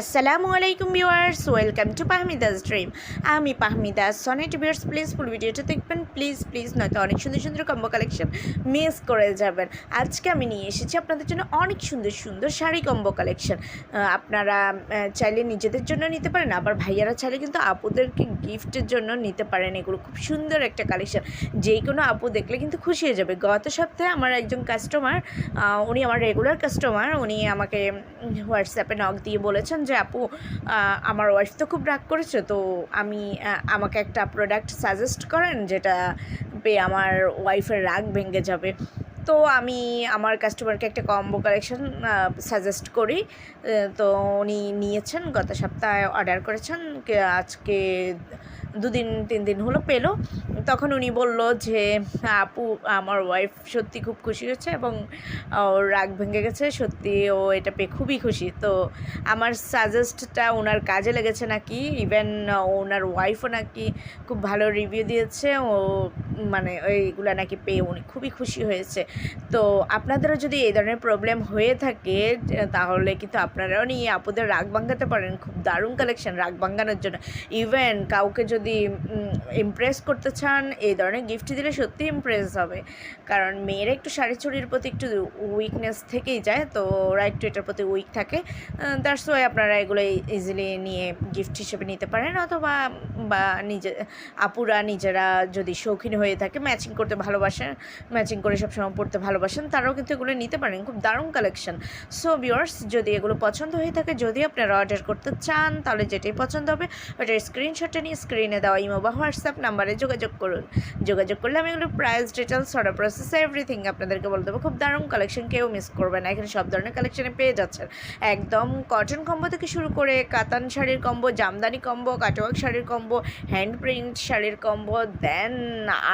আসসালামু আলাইকুম viewers welcome to Pahmidas dream আমি Pahmidas Sonet viewers please full ভিডিওটা দেখবেন। প্লিজ প্লিজ নয়তো অনেক সুন্দর সুন্দর কম্বো কালেকশন মিস করে যাবেন। আজকে আমি নিয়ে এসেছি আপনাদের জন্য অনেক সুন্দর সুন্দর শাড়ি কম্বো কালেকশন আপনারা চাইলে নিজেদের জন্য নিতে পারেন, আবার ভাইয়ারা চাইলে কিন্তু আপুদেরকে গিফটের জন্য নিতে পারেন। এগুলো খুব সুন্দর একটা কালেকশন যে কোনো আপু দেখলে কিন্তু খুশি হয়ে যাবে। গত সপ্তাহে আমার একজন কাস্টমার উনি আমার রেগুলার কাস্টমার উনি আমাকে হোয়াটসঅ্যাপে নক দিয়ে বলেছেন যে আপু আমার ওয়াইফ তো খুব রাগ করেছে, তো আমি আমাকে একটা প্রোডাক্ট সাজেস্ট করেন যেটা পেয়ে আমার ওয়াইফের রাগ ভেঙে যাবে। তো আমি আমার কাস্টমারকে একটা কম্বো কালেকশন সাজেস্ট করি। তো উনি নিয়েছেন, গত সপ্তাহে অর্ডার করেছেন আজকে দুদিন তিন দিন হলো পেল। তখন উনি বলল যে, আপু, আমার ওয়াইফ সত্যি খুব খুশি হয়েছে এবং ওর রাগ ভেঙে গেছে। সত্যি ও এটা পেয়ে খুবই খুশি। তো আমার সাজেস্টটা ওনার কাজে লেগেছে নাকি? ইভেন ওনার ওয়াইফও নাকি খুব ভালো রিভিউ দিয়েছে। ও মানে ওইগুলো নাকি পেয়ে উনি খুবই খুশি হয়েছে। তো আপনাদেরও যদি এই ধরনের প্রবলেম হয়ে থাকে, তাহলে কিন্তু আপনারাও নিয়ে আপুদের রাগ ভাঙাতে পারেন। খুব দারুণ কালেকশন রাগ ভাঙানোর জন্য। ইভেন কাউকে যদি ইমপ্রেস করতে চান এই ধরনের গিফট দিলে সত্যি ইমপ্রেস হবে। কারণ মেয়েরা একটু শাড়ি চুড়ির প্রতি একটু উইকনেস থেকেই যায়, তো ওরা একটু এটার প্রতি উইক থাকে। দ্যাটস ওয়াই আপনারা এগুলো ইজিলি নিয়ে গিফট হিসেবে নিতে পারেন। অথবা বা নিজে, আপুরা নিজেরা যদি শৌখিন হয়ে থাকে ম্যাচিং করতে ভালোবাসেন ম্যাচিং করে সবসময় পড়তে ভালোবাসেন, তারাও কিন্তু এগুলো নিতে পারেন। খুব দারুণ কালেকশন সো ভিউয়ার্স যদি এগুলো পছন্দ হয়ে থাকে, যদি আপনারা অর্ডার করতে চান, তাহলে যেটাই পছন্দ হবে, ওটার স্ক্রিনশটটা নিয়ে স্ক্রিনে দেওয়া ইমো বা হোয়াটসঅ্যাপ নাম্বারে যোগাযোগ করুন। যোগাযোগ করলে আমি এগুলো price details order process everything আপনাদেরকে বলে দেবো। খুব দারুণ কালেকশন কেউ মিস করবে না। এখানে সব ধরনের কালেকশনে পেয়ে যাচ্ছেন। একদম কটন কম্বো থেকে শুরু করে কাতান শাড়ির কম্বো জামদানি কম্বো কাটওয়ার্ক শাড়ির কম্বো হ্যান্ড প্রিন্ট শাড়ির কম্বো দেন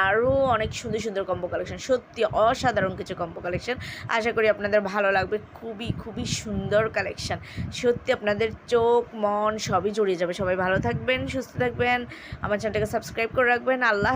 আরও অনেক সুন্দর সুন্দর কম্বো কালেকশন সত্যি অসাধারণ কিছু কম্বো কালেকশন আশা করি আপনাদের ভালো লাগবে। খুবই খুবই সুন্দর কালেকশন সত্যি আপনাদের চোখ, মন সবই জড়িয়ে যাবে। সবাই ভালো থাকবেন, সুস্থ থাকবেন। আমার চ্যানেলটাকে সাবস্ক্রাইব করে রাখবেন। আল্লাহ